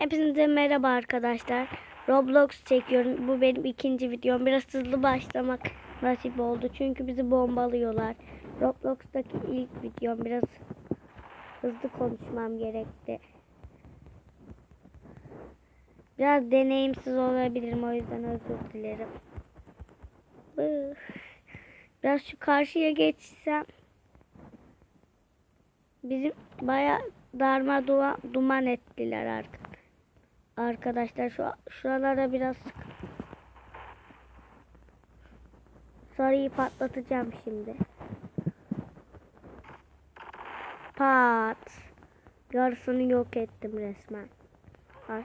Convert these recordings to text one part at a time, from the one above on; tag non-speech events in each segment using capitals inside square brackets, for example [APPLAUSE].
Hepinize merhaba arkadaşlar. Roblox çekiyorum. Bu benim ikinci videom. Biraz hızlı başlamak nasip oldu. Çünkü bizi bombalıyorlar. Roblox'taki ilk videom. Biraz hızlı konuşmam gerekti. Biraz deneyimsiz olabilirim. O yüzden özür dilerim. Biraz şu karşıya geçsem. Bizim baya darma duman, duman ettiler artık. Arkadaşlar şu şuralara biraz. Sarıyı patlatacağım şimdi. Pat. Yarısını yok ettim resmen. Ay.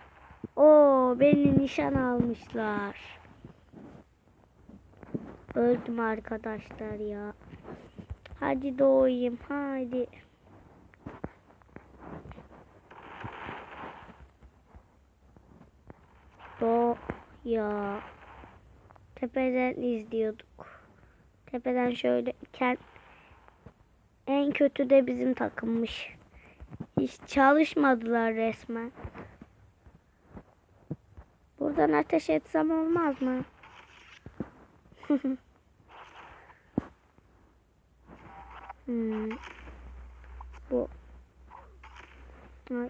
Oo beni nişan almışlar. Öldüm arkadaşlar ya. Hadi doğayım hadi. Ya. Tepeden izliyorduk. Tepeden şöyle kend en kötü de bizim takımmış. Hiç çalışmadılar resmen. Buradan ateş etsem olmaz mı? [LAUGHS] hmm. Bu. Ay.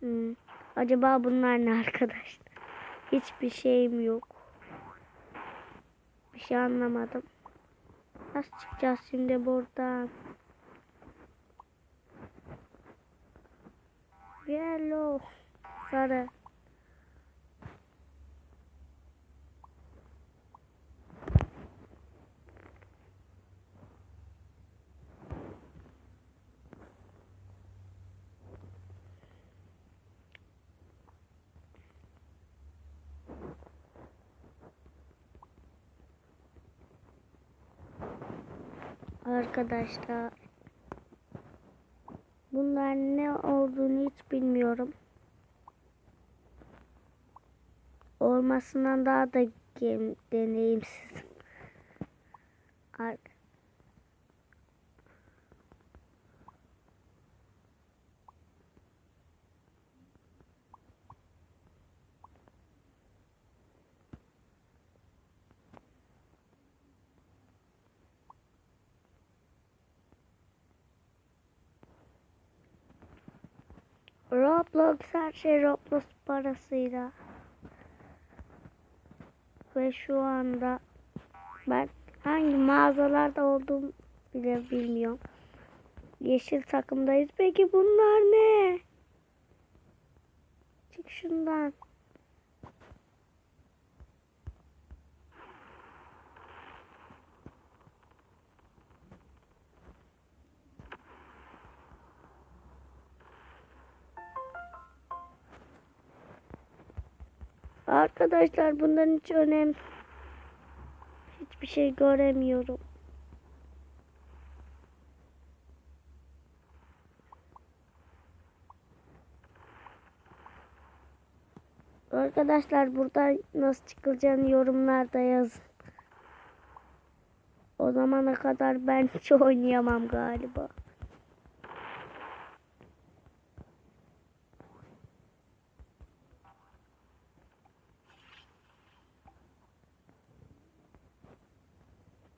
Hmm. Acaba bunlar ne arkadaşlar? Hiçbir şeyim yok. Bir şey anlamadım. Nasıl çıkacağız şimdi buradan? Yellow. Sarı. Arkadaşlar bunlar ne olduğunu hiç bilmiyorum. Olmasından daha da gem- Roblox her şey Roblox parasıyla. Ve şu anda ben hangi mağazalarda olduğum bile bilmiyorum. Yeşil takımdayız. Peki bunlar ne? Çık şundan. Arkadaşlar bundan hiç önem hiçbir şey göremiyorum. Arkadaşlar burada nasıl çıkılacağını yorumlarda yazın. O zamana kadar ben hiç oynayamam galiba.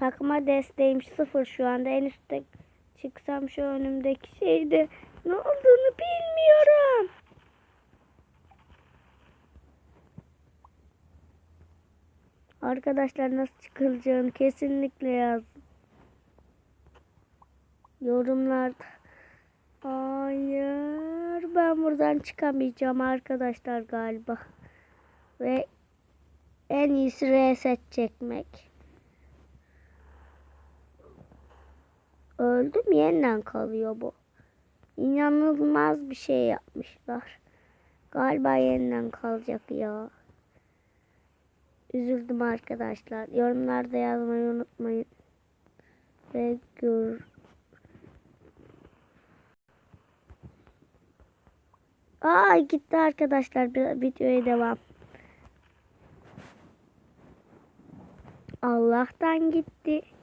Takıma desteğim sıfır şu anda. En üstte çıksam şu önümdeki şeyde ne olduğunu bilmiyorum. Arkadaşlar nasıl çıkılacağını kesinlikle yazın. Yorumlarda. Hayır ben buradan çıkamayacağım arkadaşlar galiba. Ve en iyisi reset çekmek. Öldüm yeniden kalıyor bu. İnanılmaz bir şey yapmışlar. Galiba yeniden kalacak ya. Üzüldüm arkadaşlar. Yorumlarda yazmayı unutmayın. Ve gör. Aa gitti arkadaşlar. Videoya devam. Allah'tan. Gitti.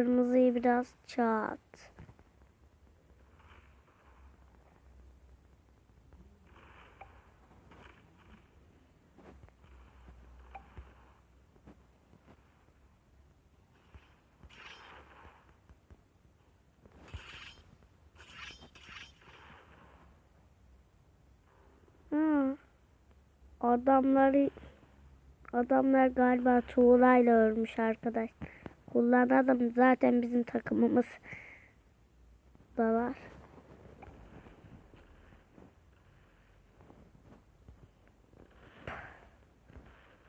Kırmızıyı biraz çat. Hı. Adamları adamlar galiba tuğlayla örmüş arkadaş. Kullanalım zaten bizim takımımız da var.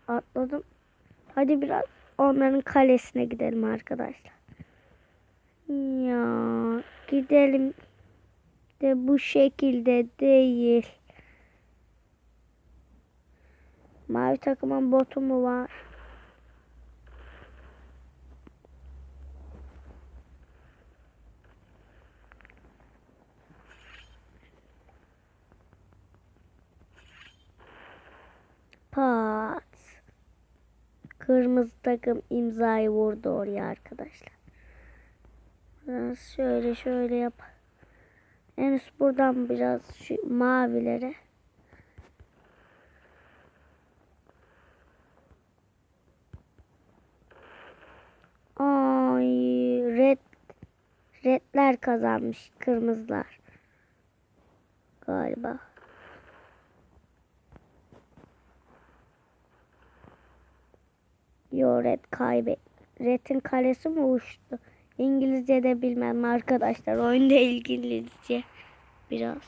Atladım. Hadi biraz onların kalesine gidelim arkadaşlar. Ya gidelim de bu şekilde değil. Mavi takımın botu mu var? Pat. Kırmızı takım imzayı vurdu oraya arkadaşlar. Biraz şöyle şöyle yap. En üst buradan biraz şu mavilere. Ay red redler kazanmış kırmızılar. Galiba. Yo red kaybet. Red'in kalesi mi uçtu? İngilizce de bilmem arkadaşlar. Oyunda İngilizce biraz.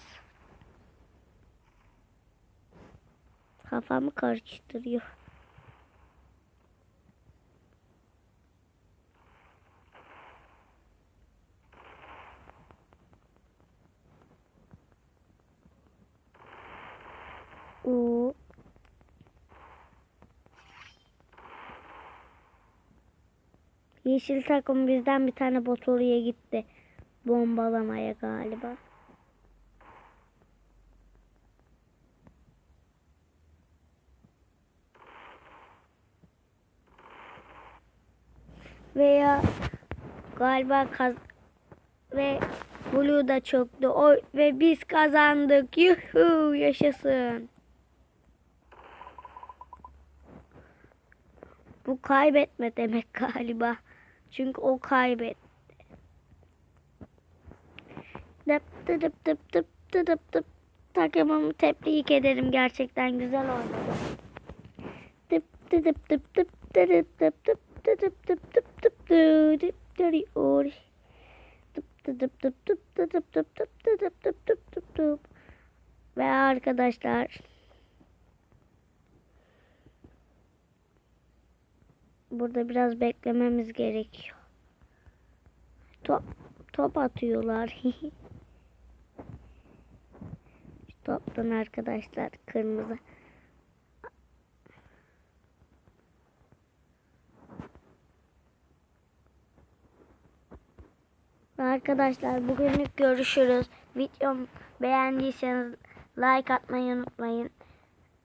Kafamı karıştırıyor. Oo. Yeşil takım bizden bir tane bot oraya gitti. Bombalamaya galiba. Veya galiba kaz ve Blue da çöktü. O ve biz kazandık. Yuhu yaşasın. Bu kaybetme demek galiba. Çünkü o kaybetti. Dıp dıp dıp dıp dıp dıp dıp. Takımımı tebrik ederim. Gerçekten güzel oynadı. Dıp dıp dıp dıp dıp dıp dıp dıp dıp dıp dıp dıp. Dıp dıp dıp dıp dıp dıp dıp dıp dıp dıp dıp dıp dıp dıp dıp. Ve arkadaşlar Burada biraz beklememiz gerekiyor. Top, top atıyorlar. [LAUGHS] Toptan arkadaşlar kırmızı. Arkadaşlar bugünlük görüşürüz. Videom beğendiyseniz like atmayı unutmayın.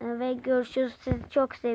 Ve görüşürüz. Sizi çok seviyorum.